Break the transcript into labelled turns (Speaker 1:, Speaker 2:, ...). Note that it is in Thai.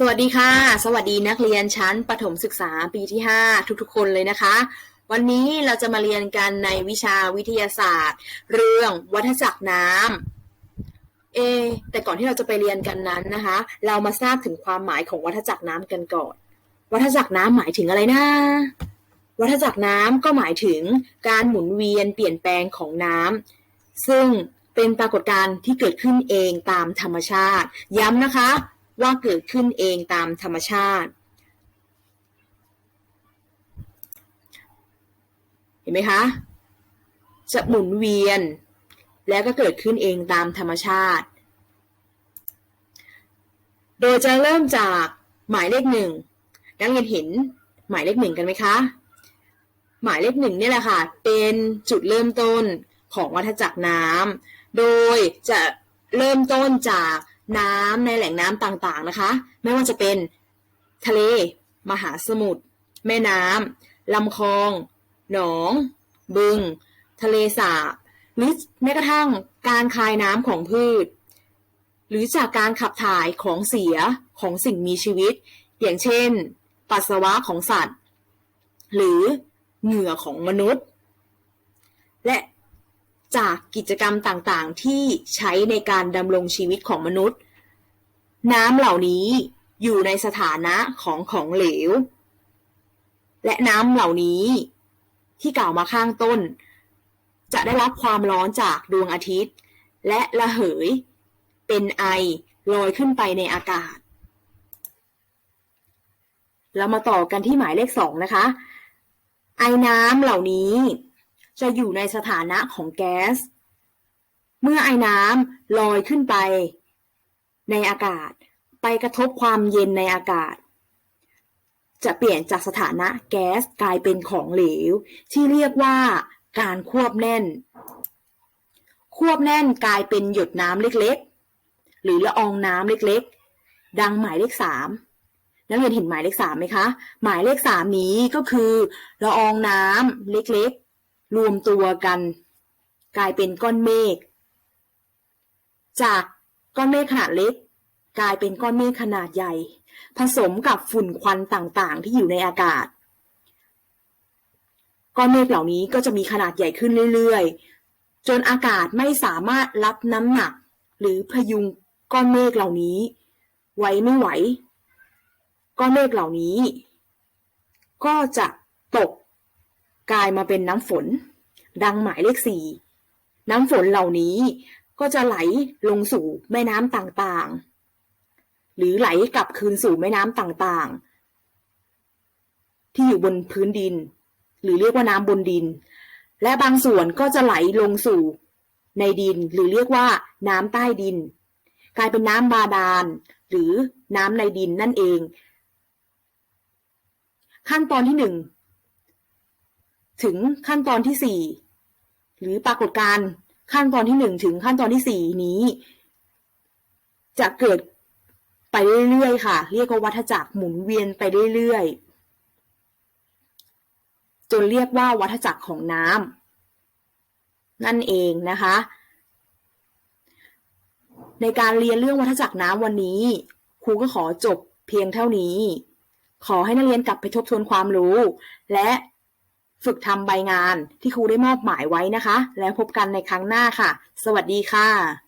Speaker 1: สวัสดีค่ะ สวัสดีนักเรียนชั้นประถมศึกษาปีที่ 5 ทุกๆ คนเลยนะคะ วันนี้เราจะมาเรียนกันในวิชาวิทยาศาสตร์ เรื่องวัฏจักรน้ำเอ แต่ก่อนที่เราจะไปเรียนกันนั้นนะคะ เรามาทราบถึงความหมายของวัฏจักรน้ำกันก่อน วัฏจักรน้ำหมายถึงอะไรนะ วัฏจักรน้ำก็หมายถึงการหมุนเวียนเปลี่ยนแปลงของน้ำซึ่งเป็นปรากฏการณ์ที่เกิดขึ้นเองตามธรรมชาติ ย้ำนะคะ ว่าเกิดขึ้นเองตามธรรมชาติ เห็นไหมคะ จะหมุนเวียน แล้วก็เกิดขึ้นเองตามธรรมชาติ โดยจะเริ่มจากหมายเลขหนึ่งนักเรียนเห็นหมายเลขหนึ่งกันไหมคะ หมายเลขหนึ่งนี่แหละค่ะ เป็นจุดเริ่มต้นของวัฏจักรน้ำ โดยจะเริ่มต้นจาก น้ำในแหล่งน้ำต่างๆนะคะ ไม่ว่าจะเป็นทะเล มหาสมุทรแม่น้ำลำคลอง หนอง บึง ทะเลสาบหรือแม้กระทั่งการคายน้ำของพืช หรือจากการขับถ่ายของเสียของสิ่งมีชีวิต อย่างเช่น ปัสสาวะของสัตว์ หรือเหงื่อของมนุษย์ และ จากกิจกรรมต่างๆ ที่ใช้ในการดำรงชีวิตของมนุษย์ น้ำเหล่านี้อยู่ในสถานะของของเหลว และน้ำเหล่านี้ที่กล่าวมาข้างต้น จะได้รับความร้อนจากดวงอาทิตย์ และระเหย เป็นไอลอยขึ้นไปในอากาศ เรามาต่อกันที่หมายเลขสองนะคะ ไอน้ำเหล่านี้ จะอยู่ในสถานะของแก๊ส เมื่อไอ้น้ำลอยขึ้นไป ในอากาศ ไปกระทบความเย็นในอากาศ จะเปลี่ยนจากสถานะแก๊สกลายเป็นของเหลว ที่เรียกว่าการควบแน่น ควบแน่นกลายเป็นหยดน้ำเล็กๆ หรือละอองน้ำเล็กๆ ดังหมายเลขสามนักเรียนเห็นหมายเลขสามไหมคะ หมายเลขสามนี้ก็คือละอองน้ำเล็กๆ รวมตัวกัน กลายเป็นก้อนเมฆ จากก้อนเมฆขนาดเล็ก กลายเป็นก้อนเมฆขนาดใหญ่ ผสมกับฝุ่นควันต่างๆ ที่อยู่ในอากาศ ก้อนเมฆเหล่านี้ก็จะมีขนาดใหญ่ขึ้นเรื่อยๆ จนอากาศไม่สามารถรับน้ำหนัก หรือพยุงก้อนเมฆเหล่านี้ ไว้ไม่ไหว ก้อนเมฆเหล่านี้ ก็จะตก กลายมาเป็นน้ำฝน ดังหมายเลขสี่น้ำฝนเหล่านี้ก็จะไหลลงสู่แม่น้ำต่างๆ หรือไหลกลับคืนสู่แม่น้ำต่างๆ ที่อยู่บนพื้นดิน หรือเรียกว่าน้ำบนดิน และบางส่วนก็จะไหลลงสู่ในดิน หรือเรียกว่าน้ำใต้ดิน กลายเป็นน้ำบาดาล หรือน้ำในดินนั่นเอง ขั้นตอนที่หนึ่ง ถึงขั้นตอนที่สี่หรือปรากฏการณ์ขั้นตอนที่หนึ่งถึงขั้นตอนที่สี่นี้ จะเกิดไปเรื่อยๆค่ะ เรียกว่าวัฏจักรหมุนเวียนไปเรื่อยๆจนเรียกว่าวัฏจักรของน้ำนั่นเองนะคะ ในการเรียนเรื่องวัฏจักรน้ำวันนี้ ครูก็ขอจบเพียงเท่านี้ ขอให้นักเรียนกลับไปทบทวนความรู้ และ ฝึกทำใบงานที่ครูได้มอบหมายไว้นะคะ แล้วพบกันในครั้งหน้าค่ะ สวัสดีค่ะ